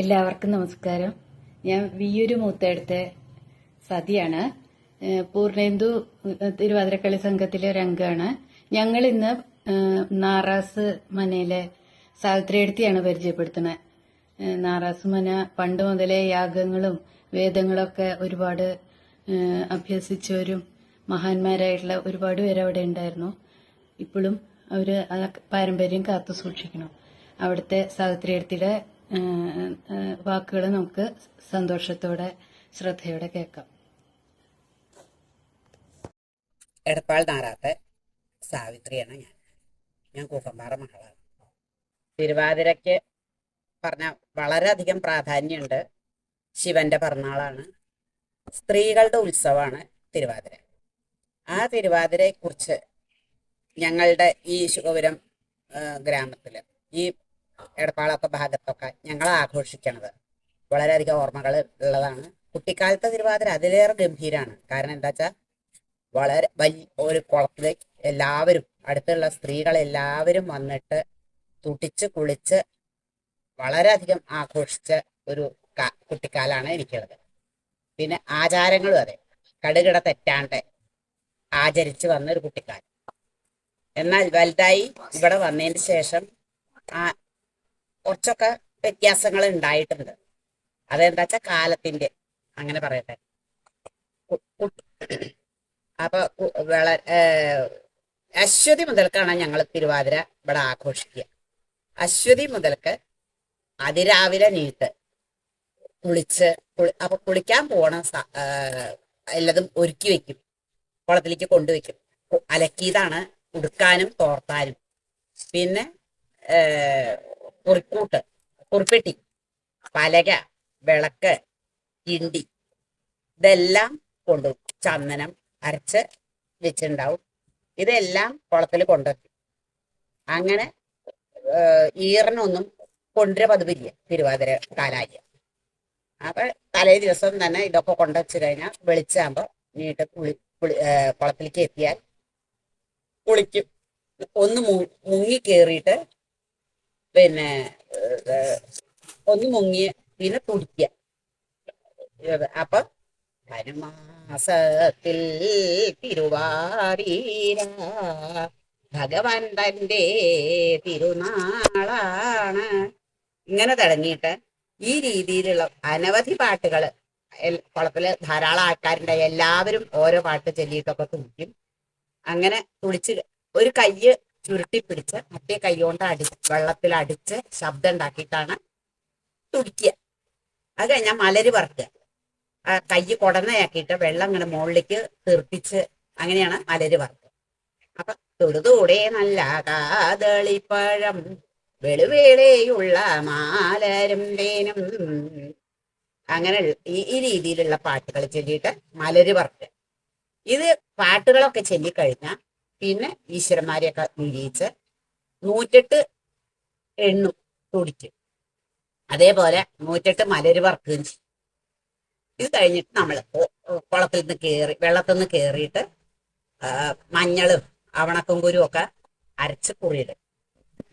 എല്ലാവർക്കും നമസ്കാരം. ഞാൻ വിയൂര് മൂത്തടുത്തെ സതിയാണ്. പൂർണേന്ദു തിരുവാതിരക്കളി സംഘത്തിലെ ഒരു അംഗമാണ്. ഞങ്ങൾ ഇന്ന് നാറാസ് മനയിലെ സാവിത്രിയെടുത്തിയാണ് പരിചയപ്പെടുത്തുന്നത് നാറാസ് മന പണ്ട് മുതലേ യാഗങ്ങളും വേദങ്ങളൊക്കെ ഒരുപാട് അഭ്യസിച്ചവരും മഹാന്മാരായിട്ടുള്ള ഒരുപാട് പേര് അവിടെ ഉണ്ടായിരുന്നു. ഇപ്പോഴും അവർ ആ പാരമ്പര്യം കാത്തു സൂക്ഷിക്കണം അവിടുത്തെ സാവിത്രിയെടുത്തിയുടെ വാക്കുകൾ നമുക്ക് സന്തോഷത്തോടെ ശ്രദ്ധയോടെ കേൾക്കാം. എടപ്പാൾ നാറാത്തെ സാവിത്രിയാണ് ഞാൻ. ഞാൻ കൂക്കമ്പാറ മകളാണ്. തിരുവാതിരയ്ക്ക് പറഞ്ഞ വളരെയധികം പ്രാധാന്യമുണ്ട് ശിവന്റെ പിറന്നാളാണ്. സ്ത്രീകളുടെ ഉത്സവമാണ് തിരുവാതിര. ആ തിരുവാതിരയെക്കുറിച്ച് ഞങ്ങളുടെ ഈ ശുഭപുരം ഗ്രാമത്തിൽ ഈ എടപ്പാളൊക്കെ ഭാഗത്തൊക്കെ ഞങ്ങൾ ആഘോഷിക്കണത്. വളരെയധികം ഓർമ്മകൾ ഉള്ളതാണ്. കുട്ടിക്കാലത്തെ തിരുവാതിര അതിലേറെ ഗംഭീരാണ്. കാരണം എന്താ വെച്ചാൽ വളരെ വലിയ ഒരു കുളത്തിലേക്ക് എല്ലാവരും അടുത്തുള്ള സ്ത്രീകൾ എല്ലാവരും വന്നിട്ട് തുടിച്ച് കുളിച്ച് വളരെയധികം ആഘോഷിച്ച ഒരു കുട്ടിക്കാലാണ് എനിക്കുള്ളത്. പിന്നെ ആചാരങ്ങളും അതെ. കടുകിട തെറ്റാണ്ട് ആചരിച്ചു വന്ന ഒരു കുട്ടിക്കാലം. എന്നാൽ വലുതായി ഇവിടെ വന്നതിന് ശേഷം ആ കുറച്ചൊക്കെ വ്യത്യാസങ്ങൾ ഉണ്ടായിട്ടുണ്ട്. അതെന്താ വെച്ചാൽ കാലത്തിന്റെ അങ്ങനെ പറയട്ടെ. അപ്പൊ വള അശ്വതി മുതൽക്കാണ് ഞങ്ങൾ തിരുവാതിര ഇവിടെ ആഘോഷിക്കുക. അശ്വതി മുതൽക്ക് അതിരാവിലെ നീട്ട് കുളിച്ച് കുളി അപ്പൊ കുളിക്കാൻ പോണ എല്ലതും ഒരുക്കി വെക്കും. കുളത്തിലേക്ക് കൊണ്ടുവയ്ക്കും അലക്കിയതാണ് ഉടുക്കാനും തോർത്താനും. പിന്നെ കുറിക്കൂട്ട് കുറിപ്പെട്ടി പലക വിളക്ക് കിണ്ടി ഇതെല്ലാം കൊണ്ടുപോകും ചന്ദനം അരച്ച് വെച്ചിട്ടുണ്ടാവും. ഇതെല്ലാം കുളത്തിൽ കൊണ്ടുവയ്ക്കും അങ്ങനെ ഈറിനൊന്നും കൊണ്ടുവര പതിവില്ല. തിരുവാതിര കാലായി അപ്പൊ തലേ ദിവസം തന്നെ ഇതൊക്കെ കൊണ്ടുവച്ച് കഴിഞ്ഞാൽ വെളിച്ചാകുമ്പോ നീട്ട് കുളി കുളി കുളത്തിലേക്ക് എത്തിയാൽ കുളിക്കും. ഒന്ന് മുങ്ങി കേറിയിട്ട് പിന്നെ ഒന്ന് മുങ്ങി പിന്നെ തുടിക്കുക അപ്പൊ ധനുമാസത്തിൽ തിരുവാരീര ഭഗവാൻ തന്റെ തിരുനാളാണ്. ഇങ്ങനെ തുടങ്ങിയിട്ട് ഈ രീതിയിലുള്ള അനവധി പാട്ടുകൾ കുളത്തിൽ ധാരാളം ആൾക്കാരുണ്ട് എല്ലാവരും ഓരോ പാട്ട് ചൊല്ലിയിട്ടൊക്കെ തുടിക്കും. അങ്ങനെ തുടിച്ച് ഒരു കയ്യ് ചുരുട്ടി പിടിച്ച് മറ്റേ കൈകൊണ്ട് അടി വെള്ളത്തിൽ അടിച്ച് ശബ്ദം ഉണ്ടാക്കിയിട്ടാണ് തുടിക്കുക. അത് കഴിഞ്ഞാൽ മലര് വറുക്കുക. ആ കൈ കൊടന്നയാക്കിയിട്ട് വെള്ളം ഇങ്ങനെ മുകളിലേക്ക് തീർപ്പിച്ച് അങ്ങനെയാണ് മലരി വറുക്കുക. അപ്പൊ തൊടുതൂടെ നല്ല കാതളിപ്പഴം വെളുവേളയുള്ള മാലരും തേനും. അങ്ങനെ ഈ രീതിയിലുള്ള പാട്ടുകൾ ചൊല്ലിയിട്ട് മലര് വറുക്കുക. ഇത് പാട്ടുകളൊക്കെ ചൊല്ലിക്കഴിഞ്ഞാൽ പിന്നെ ഈശ്വരന്മാരെയൊക്കെ വിരിയിച്ച് നൂറ്റെട്ട് എണ്ണും തുടിക്കും അതേപോലെ നൂറ്റെട്ട് മലര് വറക്കുകയും ചെയ്യും. ഇത് കഴിഞ്ഞിട്ട് നമ്മൾ കുളത്തിൽ നിന്ന് കയറി വെള്ളത്തിൽ നിന്ന് കയറിയിട്ട് മഞ്ഞളും അവണക്കും കുരും ഒക്കെ അരച്ച് കുറിയിടും.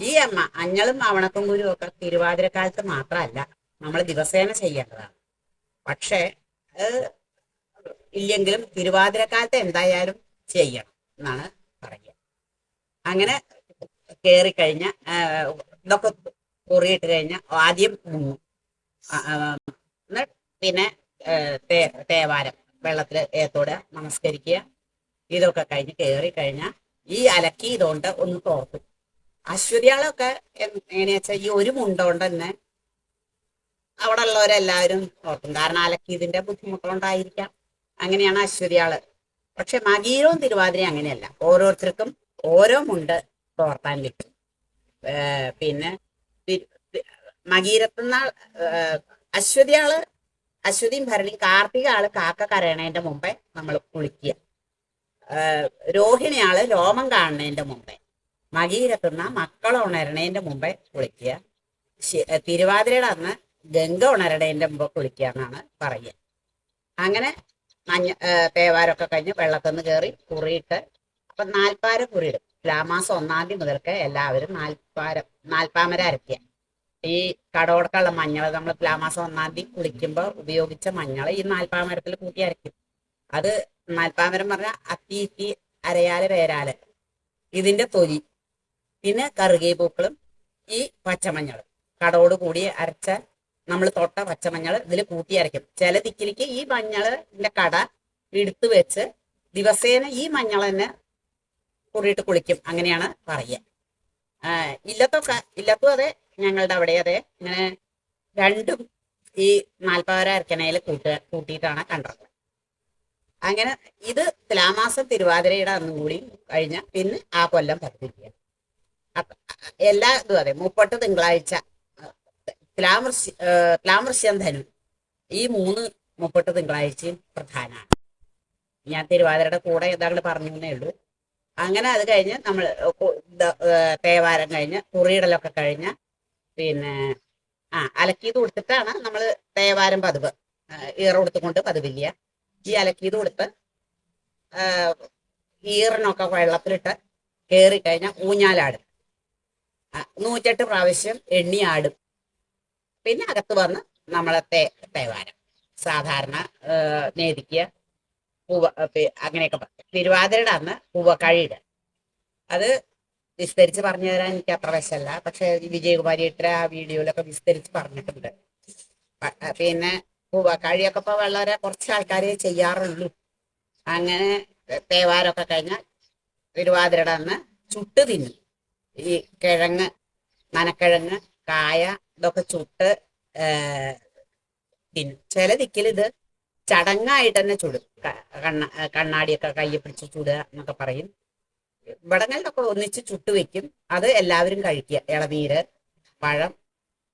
ഈ അമ്മ മഞ്ഞളും അവണക്കും കുരും ഒക്കെ തിരുവാതിരക്കാലത്ത് മാത്രമല്ല നമ്മൾ ദിവസേന ചെയ്യേണ്ടതാണ്. പക്ഷേ ഇല്ലെങ്കിലും തിരുവാതിരക്കാലത്ത് എന്തായാലും ചെയ്യണം എന്നാണ് അങ്ങനെ കയറി കഴിഞ്ഞ ഇതൊക്കെ കുറിയിട്ട് കഴിഞ്ഞ ആദ്യം മുങ്ങും. പിന്നെ തേവാരം വെള്ളത്തിൽ ഏത്തോടെ നമസ്കരിക്കുക. ഇതൊക്കെ കഴിഞ്ഞ് കയറി കഴിഞ്ഞാൽ ഈ അലക്കി ഇതുകൊണ്ട് ഒന്ന് തോർത്തും അശ്വതിയാളൊക്കെ എങ്ങനെയാ വെച്ചാൽ ഈ ഒരു മുണ്ട കൊണ്ട് തന്നെ അവിടെ ഉള്ളവരെല്ലാവരും ഓർക്കും കാരണം അലക്കിയതിന്റെ ബുദ്ധിമുട്ടുകൊണ്ടായിരിക്കാം അങ്ങനെയാണ് അശ്വതിയാൾ പക്ഷെ മകീരവും തിരുവാതിരയും അങ്ങനെയല്ല. ഓരോരുത്തർക്കും ഓരോ മുണ്ട് തോർത്താൻ കിട്ടും പിന്നെ മകീരത്തുന്നാൾ അശ്വതിയാൾ അശ്വതിയും ഭരണിയും കാർത്തിക ആൾ കാക്ക കരയണേന്റെ മുമ്പേ നമ്മൾ കുളിക്കുക. രോഹിണിയാൾ രോമം കാണുന്നതിന്റെ മുമ്പേ മകീരത്തുന്ന മക്കൾ ഉണരണേന്റെ മുമ്പേ കുളിക്കുക. തിരുവാതിരയുടെ അന്ന് ഗംഗ ഉണരണേന്റെ മുമ്പ് കുളിക്കുക എന്നാണ് പറയുക. അങ്ങനെ മഞ്ഞ തേവാരൊക്കെ കഴിഞ്ഞ് വെള്ളത്തിൽ നിന്ന് കയറി കുറിയിട്ട് അപ്പൊ നാൽപ്പാര കുറിയിടും തുലാമാസം ഒന്നാം തീയതി മുതൽക്ക് എല്ലാവരും നാൽപ്പാരം നാൽപ്പാമര അരക്കുക ഈ കടോടക്കുള്ള മഞ്ഞൾ നമ്മൾ തുലാമാസം ഒന്നാം തീയതി കുളിക്കുമ്പോൾ ഉപയോഗിച്ച മഞ്ഞൾ ഈ നാൽപ്പാമരത്തിൽ കൂട്ടി അരയ്ക്കും. അത് നാൽപ്പാമരം പറഞ്ഞാൽ അത്തി ഇത്തി അരയാൽ വേരാൽ. ഇതിന്റെ തൊലി. പിന്നെ കറുകി പൂക്കളും ഈ പച്ചമഞ്ഞൾ കടോട് കൂടി അരച്ച നമ്മൾ തൊട്ട പച്ചമഞ്ഞൾ ഇതിൽ കൂട്ടി അരയ്ക്കും. ചില ദിക്കിലേക്ക് ഈ മഞ്ഞളിന്റെ കട എടുത്തു വെച്ച് ദിവസേന ഈ മഞ്ഞൾ തന്നെ കൂടിയിട്ട് കുളിക്കും. അങ്ങനെയാണ് പറയുക. ഇല്ലത്തൊക്കെ ഇല്ലത്തും അതെ ഞങ്ങളുടെ അവിടെ അതെ. ഇങ്ങനെ രണ്ടും ഈ നാൽപ്പതര അരക്കണയിൽ കൂട്ട കൂട്ടിയിട്ടാണ് കണ്ടത്. അങ്ങനെ ഇത് തുലാമാസം തിരുവാതിരയുടെ അന്നും കൂടി കഴിഞ്ഞ പിന്നെ ആ കൊല്ലം പദ്ധതിക്കുക എല്ലാ ഇതും അതെ മുപ്പട്ട് തിങ്കളാഴ്ച തുലാമൃശ്യ തുലാമൃശ്യം ധനു ഈ മൂന്ന് മുപ്പട്ട് തിങ്കളാഴ്ചയും പ്രധാനമാണ് ഞാൻ തിരുവാതിരയുടെ കൂടെ ഏതാണ്ട് പറഞ്ഞു എന്നേ ഉള്ളൂ. അങ്ങനെ അത് കഴിഞ്ഞ് നമ്മൾ തേവാരം കഴിഞ്ഞ് കുറിയിടലൊക്കെ കഴിഞ്ഞ് പിന്നെ ആ അലക്കിയത് കൊടുത്തിട്ടാണ് നമ്മൾ തേവാരം പതിവ്. ഈറ കൊടുത്തുകൊണ്ട് പതിവില്ല. ഈ അലക്കിയത് കൊടുത്ത് ഈറിനൊക്കെ വെള്ളത്തിലിട്ട് കയറി കഴിഞ്ഞാൽ ഊഞ്ഞാലാടും. നൂറ്റെട്ട് പ്രാവശ്യം എണ്ണി ആടും പിന്നെ അകത്ത് വന്ന് നമ്മളെ തേ തേവാരം. സാധാരണ നേദിക്കുക. പൂവ അങ്ങനെയൊക്കെ പറയും തിരുവാതിരയുടെ അന്ന് പൂവക്കഴിയിടുക അത് വിസ്തരിച്ച് പറഞ്ഞു തരാൻ എനിക്ക് അത്ര വശമല്ല. പക്ഷെ വിജയകുമാരി ഇട്ട ആ വീഡിയോയിലൊക്കെ വിസ്തരിച്ച് പറഞ്ഞിട്ടുണ്ട്. പിന്നെ പൂവക്കഴിയൊക്കെ ഇപ്പൊ വളരെ കുറച്ച് ആൾക്കാരെ ചെയ്യാറുള്ളൂ. അങ്ങനെ തേവാരമൊക്കെ കഴിഞ്ഞാൽ തിരുവാതിരയുടെ അന്ന് ചുട്ട് തിന്നും. ഈ കിഴങ്ങ് നനക്കിഴങ്ങ് കായ ഇതൊക്കെ ചുട്ട് തിന്നും. ചില ദിക്കിൽ ഇത് ചടങ്ങായിട്ട് തന്നെ ചൂടും കണ്ണ കണ്ണാടിയൊക്കെ കയ്യെ പിടിച്ച് ചൂടുക എന്നൊക്കെ പറയും. ഇവിടങ്ങളിലൊക്കെ ഒന്നിച്ച് ചുട്ട് വെക്കും. അത് എല്ലാവരും കഴിക്കുക. ഇളനീര് പഴം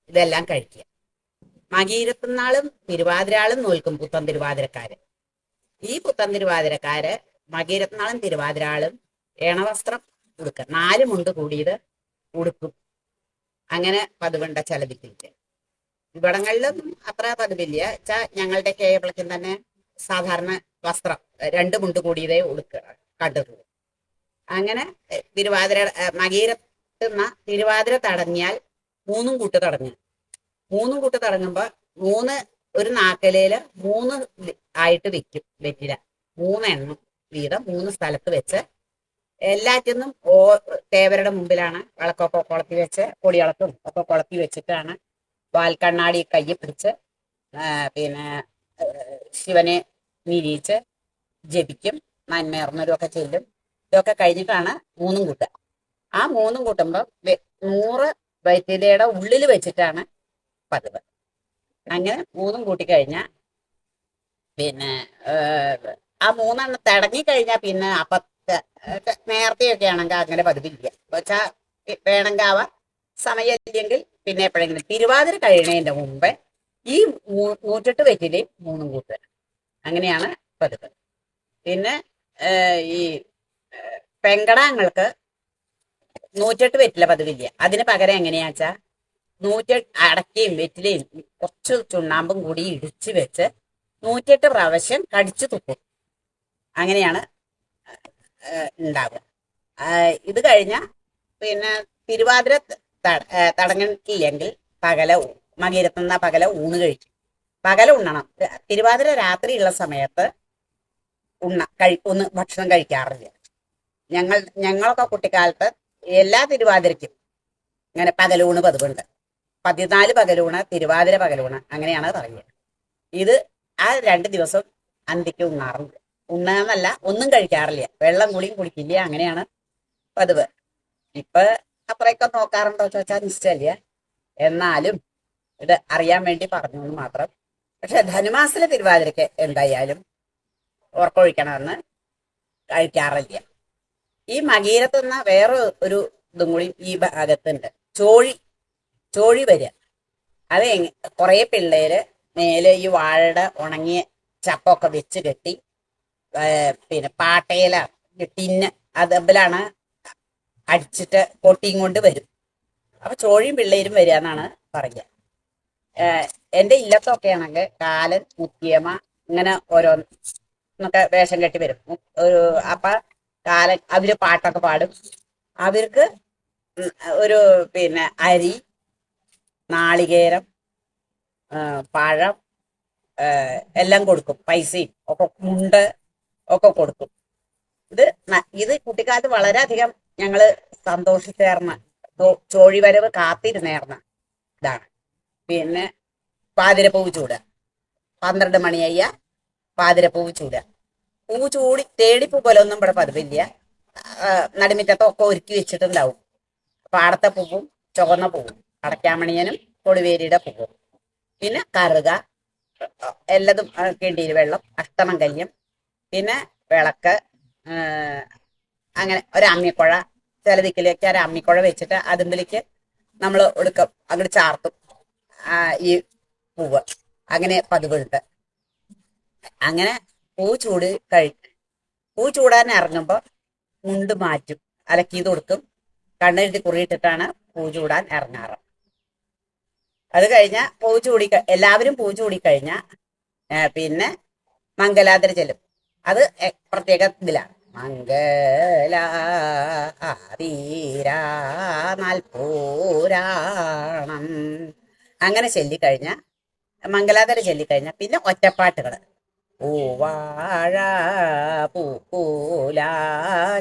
ഇതെല്ലാം കഴിക്കുക. മകീരത്തിനാളും തിരുവാതിരാളും നോൽക്കും പുത്തൻ തിരുവാതിരക്കാര്. ഈ പുത്തൻ തിരുവാതിരക്കാര് മകീരത്തിനാളും തിരുവാതിരാളും ഏണവസ്ത്രം ഉടുക്കുക. നാല് മുണ്ട് കൂടിയത് ഉടുക്കും. അങ്ങനെ പതിവുണ്ട ചെലവിക്കില്ല ഇവിടങ്ങളിലും അത്ര പതിവില്ല. വെച്ചാ ഞങ്ങളുടെ കേരളത്തിൽ തന്നെ സാധാരണ വസ്ത്രം രണ്ട് മുണ്ട് കൂടിയതേ ഉടുക്കുക കണ്ടിട്ടുള്ളൂ അങ്ങനെ തിരുവാതിര മകീരത്തുന്ന തിരുവാതിര തടഞ്ഞാൽ മൂന്നും കൂട്ട് തടഞ്ഞു. മൂന്നും കൂട്ട് തടങ്ങുമ്പോ മൂന്ന് ഒരു നാക്കലയിൽ മൂന്ന് ആയിട്ട് വെക്കും വെറ്റില. മൂന്നെണ്ണം വീതം മൂന്ന് സ്ഥലത്ത് വെച്ച് എല്ലാറ്റിന്നും ഓ തേവരുടെ മുമ്പിലാണ് വിളക്കൊക്കെ കൊളത്തി വെച്ച് കൊടിയളത്തും ഒക്കെ കൊളത്തി വെച്ചിട്ടാണ് വാൽക്കണ്ണാടി കയ്യിൽ പിടിച്ച് പിന്നെ ശിവനെ നിരീച്ച് ജപിക്കും നന്മേർന്നവരും ഒക്കെ ചെല്ലും ഇതൊക്കെ കഴിഞ്ഞിട്ടാണ് മൂന്നും കൂട്ടുക. ആ മൂന്നും കൂട്ടുമ്പോൾ നൂറ് വൈദ്യുതയുടെ ഉള്ളിൽ വെച്ചിട്ടാണ് പതിവ്. അങ്ങനെ മൂന്നും കൂട്ടിക്കഴിഞ്ഞാൽ പിന്നെ ആ മൂന്നെണ്ണം തടങ്ങി കഴിഞ്ഞാൽ പിന്നെ അപ്പത്തെ നേരത്തെയൊക്കെ ആണെങ്കിൽ അങ്ങനെ പതിവില്ല. വെച്ചാൽ വേണമെങ്കിൽ ആവാം. സമയമില്ലെങ്കിൽ പിന്നെ എപ്പോഴെങ്കിലും തിരുവാതിര കഴിയണതിന്റെ മുമ്പേ ഈ നൂറ്റെട്ട് വെറ്റിലെയും മൂന്നും കൂട്ടുക. അങ്ങനെയാണ് പതിവ്. പിന്നെ ഈ പെങ്കടാങ്ങൾക്ക് നൂറ്റെട്ട് വെറ്റില പതിവില്ല. അതിന് പകരം എങ്ങനെയാച്ചാ നൂറ്റെട്ട് അടക്കയും വെറ്റിലയും കുറച്ച് ചുണ്ണാമ്പും കൂടി ഇടിച്ച് വെച്ച് നൂറ്റെട്ട് പ്രാവശ്യം കടിച്ചു തുപ്പും. അങ്ങനെയാണ് ഉണ്ടാവുക. ഇത് കഴിഞ്ഞ പിന്നെ തിരുവാതിര ത- ഏഹ്, തടങ്ങില്ലെങ്കിൽ പകല മകരത്തുന്ന പകല ഊണ് കഴിക്കും. പകല ഉണ്ണണം. തിരുവാതിര രാത്രിയുള്ള സമയത്ത് ഉണ്ണ കഴി ഒന്ന് ഭക്ഷണം കഴിക്കാറില്ല. ഞങ്ങൾ ഞങ്ങളൊക്കെ കുട്ടിക്കാലത്ത് എല്ലാ തിരുവാതിരയ്ക്കും ഇങ്ങനെ പകലൂണ് പതിവുണ്ട്. പതിനാല് പകലൂണ് തിരുവാതിര പകലൂണ് അങ്ങനെയാണ് പറയുക. ഇത് ആ രണ്ട് ദിവസം അന്തിക്ക് ഉണ്ണാറുണ്ട് ഉണ്ണാന്നല്ല ഒന്നും കഴിക്കാറില്ല. വെള്ളം കൂടിയും കുടിക്കില്ല അങ്ങനെയാണ് പതിവ്. ഇപ്പൊ അത്രയൊക്കെ നോക്കാറുണ്ടോ ചോദിച്ചാൽ നിശ്ചയില്ല എന്നാലും ഇത് അറിയാൻ വേണ്ടി പറഞ്ഞു എന്ന് മാത്രം. പക്ഷെ ധനുമാസത്തിലെ തിരുവാതിരയ്ക്ക് എന്തായാലും ഉറക്കൊഴിക്കണമെന്ന് കഴിക്കാറില്ല. ഈ മകീരത്ത് മകീരത്തുന്ന വേറെ ഒരു ഇതും കൂടി ഈ ഭാഗത്തുണ്ട്. ചോഴി ചോഴി വരിക. അത് കുറേ പിള്ളേര് മേലെ ഈ വാഴയുടെ ഉണങ്ങിയ ചപ്പൊക്കെ വെച്ച് കെട്ടി പിന്നെ പാട്ടയില ടിന്ന് അതബിലാണ് അടിച്ചിട്ട് പൊട്ടിയും കൊണ്ട് വരും. അപ്പൊ ചോഴിയും പിള്ളേരും വരിക എന്നാണ് പറയുക. എന്റെ ഇല്ലത്തൊക്കെ ആണെങ്കിൽ കാലൻ മുത്തിയമ്മ ഇങ്ങനെ ഓരോന്നൊക്കെ വേഷം കെട്ടി വരും. ഒരു അപ്പൊ കാലൻ അവർ പാട്ടൊക്കെ പാടും. അവർക്ക് ഒരു പിന്നെ അരി നാളികേരം പഴം എല്ലാം കൊടുക്കും. പൈസയും ഒക്കെ മുണ്ട് ഒക്കെ കൊടുക്കും. ഇത് ഇത് കുട്ടിക്കാലത്ത് വളരെയധികം ഞങ്ങൾ സന്തോഷിച്ചേർന്ന ചോഴിവരവ് കാത്തിരുന്നേർന്ന ഇതാണ്. പിന്നെ പാതിരപ്പൂവ് ചൂട്. പന്ത്രണ്ട് മണിയായ പാതിരപ്പൂവ് ചൂട്. പൂ ചൂടി തേടിപ്പൂ പോലെ ഒന്നും ഇവിടെ പതിവില്ല. നടുമിറ്റത്തൊക്കെ ഒരുക്കി വെച്ചിട്ടുണ്ടാവും. പാടത്തെ പൂവും ചുവന്ന പൂവും അടയ്ക്കാമണിയനും കൊടിവേരിയുടെ പൂവും. പിന്നെ കറുക എല്ലതും കിണ്ടിയിൽ വെള്ളം അഷ്ടമംഗല്യം പിന്നെ വിളക്ക് അങ്ങനെ ഒരു അമ്മിക്കുഴ ചില ദിക്കിലേക്ക് ആ അമ്മിക്കുഴ വെച്ചിട്ട് അതിമ്പിലേക്ക് നമ്മൾ ഒടുക്കം അങ്ങോട്ട് ചാർത്തും. ഈ പൂവ്. അങ്ങനെ പതിവുണ്ട് അങ്ങനെ പൂ ചൂട് കഴി പൂ ചൂടാൻ ഇറങ്ങുമ്പോൾ മുണ്ട് മാറ്റും. അലക്കിയത് കൊടുക്കും. കണ്ണെഴുതി കുറിയിട്ടിട്ടാണ് പൂ ചൂടാൻ ഇറങ്ങാറ്. അത് കഴിഞ്ഞ പൂ ചൂടി എല്ലാവരും പൂ ചൂടി കഴിഞ്ഞ പിന്നെ മംഗലാതിര ചെല്ലും അത് പ്രത്യേക ഇതിലാണ്. മംഗല ആതീര നാൽപ്പൂരാണം അങ്ങനെ ചൊല്ലിക്കഴിഞ്ഞ മംഗലാതര ചൊല്ലിക്കഴിഞ്ഞ പിന്നെ ഒറ്റപ്പാട്ടുകൾ പൂവാഴ പൂക്കൂല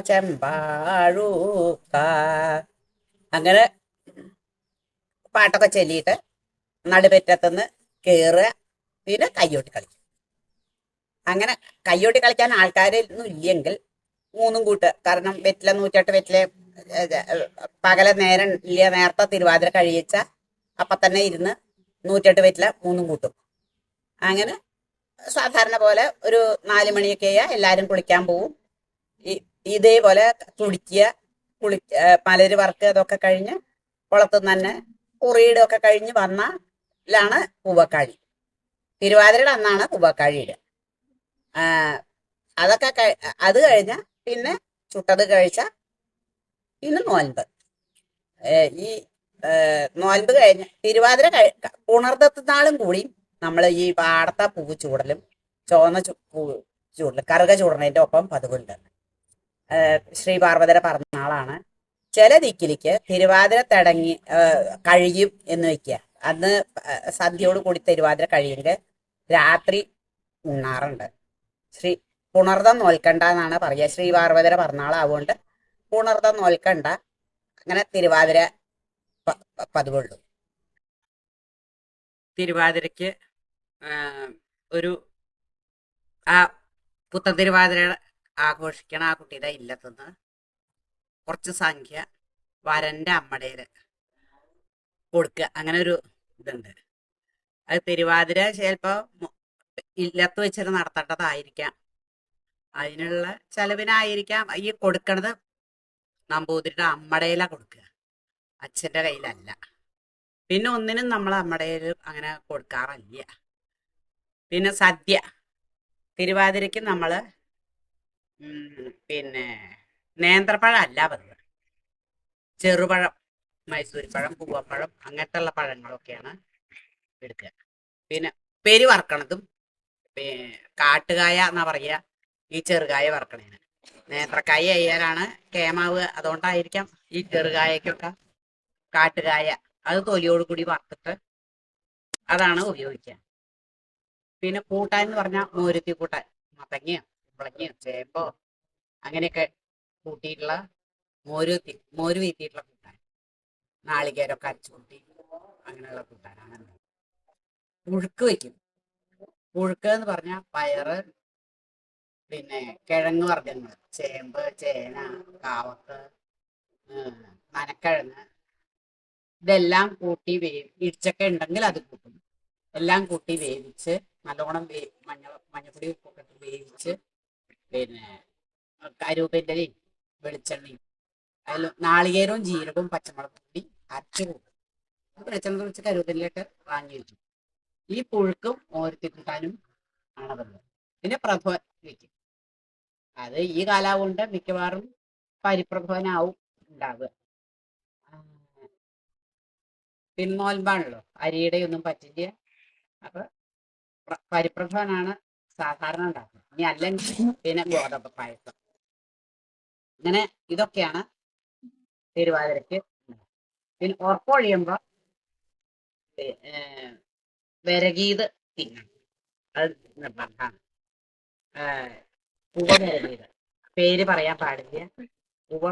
ചെമ്പാഴൂക്ക. അങ്ങനെ പാട്ടൊക്കെ ചൊല്ലിയിട്ട് നടുപറ്റത്തുനിന്ന് കയറുക പിന്നെ കയ്യോട്ടി കളിക്കും. അങ്ങനെ കയ്യോട്ടി കളിക്കാൻ ആൾക്കാരൊന്നും ഇല്ലെങ്കിൽ മൂന്നും കൂട്ട്. കാരണം വെറ്റില നൂറ്റെട്ട് വെറ്റിലെ പകല നേരം ഇല്ല നേരത്തെ തിരുവാതിര കഴിയിച്ച അപ്പൊ തന്നെ ഇരുന്ന് നൂറ്റെട്ട് വെറ്റില മൂന്നും കൂട്ടും. അങ്ങനെ സാധാരണ പോലെ ഒരു നാല് മണിയൊക്കെ ആയാൽ കുളിക്കാൻ പോവും. ഇതേപോലെ കുളിക്കുക കുളി മലര് വർക്ക് അതൊക്കെ കഴിഞ്ഞ് കുളത്തുനിന്ന് തന്നെ കുറിയുടെ ഒക്കെ കഴിഞ്ഞ് വന്നാലാണ് പൂവക്കാഴി. തിരുവാതിരയുടെ അന്നാണ് പൂവക്കാഴിയുടെ അതൊക്കെ അത് കഴിഞ്ഞ പിന്നെ ചുട്ടത് കഴിച്ച പിന്നെ നോൽമ്പ്. ഈ നോൽമ്പ് കഴിഞ്ഞ തിരുവാതിര കഴി ഉണർത്തത്തിനാളും കൂടി നമ്മൾ ഈ വാടത്ത പൂവ് ചൂടലും ചുവന്ന ചൂടലും കറുക ചൂടണതിന്റെ ഒപ്പം പതിവുണ്ട്. ശ്രീ പാർവതര പറഞ്ഞ ആളാണ്. ചില ദിക്കിലേക്ക് തിരുവാതിര തടങ്ങി കഴിയും എന്ന് വെക്കുക അന്ന് സദ്യയോട് കൂടി തിരുവാതിര കഴിയുമെങ്കിൽ രാത്രി ഉണ്ണാറുണ്ട്. ശ്രീ പുണർതം നോൽക്കണ്ട എന്നാണ് പറയുക. ശ്രീ പാർവതിയുടെ പറഞ്ഞാളാവുകൊണ്ട് പുണർതം നോൽക്കണ്ട. അങ്ങനെ തിരുവാതിര പതിവുള്ളു. തിരുവാതിരക്ക് ഒരു ആ പുത്തൻ തിരുവാതിര ആഘോഷിക്കണ ആ കുട്ടിയുടെ ഇല്ലത്തുനിന്ന്. കുറച്ച് സംഖ്യ വരന്റെ അമ്മടേൽ കൊടുക്കുക. അങ്ങനെ ഒരു ഇതുണ്ട്. അത് തിരുവാതിര ചിലപ്പോ മു- ഇല്ലത്ത് വെച്ചിട്ട് നടത്തേണ്ടതായിരിക്കാം. അതിനുള്ള ചെലവിനായിരിക്കാം ഈ കൊടുക്കണത്. നമ്പൂതിരിയുടെ അമ്മടയിലാ കൊടുക്കുക. അച്ഛന്റെ കയ്യിലല്ല. പിന്നെ ഒന്നിനും നമ്മൾ അമ്മടയിൽ അങ്ങനെ കൊടുക്കാറില്ല. പിന്നെ സദ്യ. തിരുവാതിരയ്ക്ക് നമ്മൾ പിന്നെ നേന്ത്രപ്പഴം അല്ല പതിവ് ചെറുപഴം മൈസൂർ പഴം പൂവപ്പഴം അങ്ങനത്തെ ഉള്ള പഴങ്ങളൊക്കെയാണ് എടുക്കുക. പിന്നെ പെരി വറക്കണതും പി- കാട്ടുകായ എന്നാ പറയുക. ഈ ചെറുകായ വറക്കണേന്. നേന്ത്രക്കായ അയ്യാലാണ് കേമാവ്. അതുകൊണ്ടായിരിക്കാം ഈ ചെറുകായക്കൊക്കെ കാട്ടുകായ അത് തൊലിയോട് കൂടി വറുത്തിട്ട് അതാണ് ഉപയോഗിക്കുക. പിന്നെ കൂട്ടാൻ എന്ന് പറഞ്ഞാൽ മോരുത്തി കൂട്ടാൻ മത്തങ്ങയോ കുമ്പളങ്ങയോ ചേമ്പോ അങ്ങനെയൊക്കെ കൂട്ടിയിട്ടുള്ള മോര് തി- മോര് വീത്തിയിട്ടുള്ള കൂട്ടാൻ നാളികേരമൊക്കെ അരച്ചു കൂട്ടി അങ്ങനെയുള്ള കൂട്ടാനാണ് പുഴുക്ക് വെക്കും പുഴുക്ക് എന്ന് പറഞ്ഞാൽ പയറ് പിന്നെ കിഴങ്ങ് വർഗങ്ങൾ ചേമ്പ് ചേന ഉം, മനക്കിഴങ്ങ്. ഇതെല്ലാം കൂട്ടി വേവി ഇടിച്ചക്ക ഉണ്ടെങ്കിൽ അത് കൂട്ടും. എല്ലാം കൂട്ടി വേവിച്ച് നല്ലോണം വേ മഞ്ഞ മഞ്ഞപ്പൊടി ഉപ്പൊക്കെ ഇട്ട് വേവിച്ച് പിന്നെ കരുവേപ്പിന്റെയും വെളിച്ചെണ്ണയും അതിൽ നാളികേരവും ജീരകവും പച്ചമുളകും കൂടി അരച്ച് കൂട്ടും. വെളിച്ചെണ്ണ വെച്ച് കരുവേപ്പിന്റെയൊക്കെ വാങ്ങി വെച്ചു ഈ പുഴുക്കും ഓരത്തി കൂട്ടാനും ആണ് പിന്നെ പ്രഭ വെക്കും അത് ഈ കാലാവുകൊണ്ട് മിക്കവാറും പരിപ്രഭവനാവും ഉണ്ടാവുക. ആ, പിന്നോൽമ്പാണല്ലോ അരിയുടെ ഒന്നും പറ്റില്ല. അപ്പൊ പ്ര- പരിപ്രഭവനാണ് സാധാരണ ഉണ്ടാക്കുന്നത് ഇനി അല്ലെങ്കിൽ പിന്നെ ഗോതമ്പ് പായസം അങ്ങനെ ഇതൊക്കെയാണ് തിരുവാതിരക്ക്. പിന്നെ ഉറപ്പൊഴിയുമ്പോ വിരകീത് തിന്നണം അത് നിർബന്ധമാണ്. ഉവ പേര് പറയാൻ പാടില്ല. ഉവ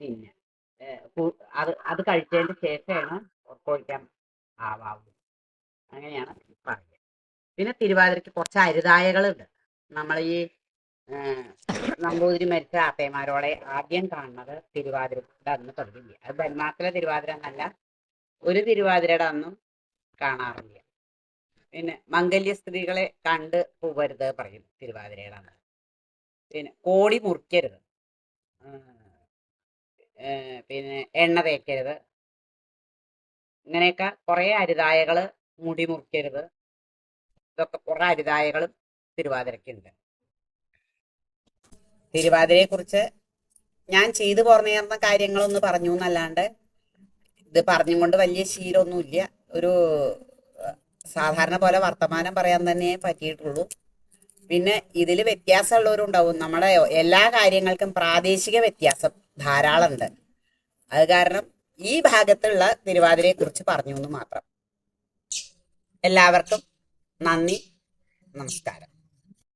പിന്നെ അത് അത് കഴിച്ചതിന് ശേഷമാണ് ഉറക്കൊഴിക്കാൻ ആവാവൂ അങ്ങനെയാണ് പറയുക. പിന്നെ തിരുവാതിരയ്ക്ക് കുറച്ച് അരുതായകളുണ്ട്. നമ്മൾ ഈ നമ്പൂതിരി മരിച്ച ആപ്പയമാരോടെ ആദ്യം കാണുന്നത് തിരുവാതിരയുടെ അന്ന് തുടങ്ങില്ല അത് ബന്മാസിലെ തിരുവാതിര എന്നല്ല ഒരു തിരുവാതിരയുടെ അന്നും കാണാറില്ല. പിന്നെ മംഗല്യ സ്ത്രീകളെ കണ്ട് പോവരുത് പറയും തിരുവാതിരയിലാണ് പിന്നെ കോടി മുറിക്കരുത്. പിന്നെ എണ്ണ തേക്കരുത്. ഇങ്ങനെയൊക്കെ കുറെ അരുതായകൾ മുടി മുറിക്കരുത്. ഇതൊക്കെ കുറെ അരുതായകളും തിരുവാതിരക്കുണ്ട്. തിരുവാതിരയെ കുറിച്ച് ഞാൻ ചെയ്തു പോർന്നേർന്ന കാര്യങ്ങളൊന്ന് പറഞ്ഞു എന്നല്ലാണ്ട് ഇത് പറഞ്ഞും കൊണ്ട് വലിയ ശീലമൊന്നുമില്ല. ഒരു സാധാരണ പോലെ വർത്തമാനം പറയാൻ തന്നെ പറ്റിയിട്ടുള്ളൂ. പിന്നെ ഇതിൽ വ്യത്യാസമുള്ളവരുണ്ടാവും. നമ്മുടെ എല്ലാ കാര്യങ്ങൾക്കും പ്രാദേശിക വ്യത്യാസം ധാരാളം ഉണ്ട് അത് കാരണം ഈ ഭാഗത്തുള്ള തിരുവാതിരയെ കുറിച്ച് പറഞ്ഞു എന്ന് മാത്രം. എല്ലാവർക്കും നന്ദി. നമസ്കാരം.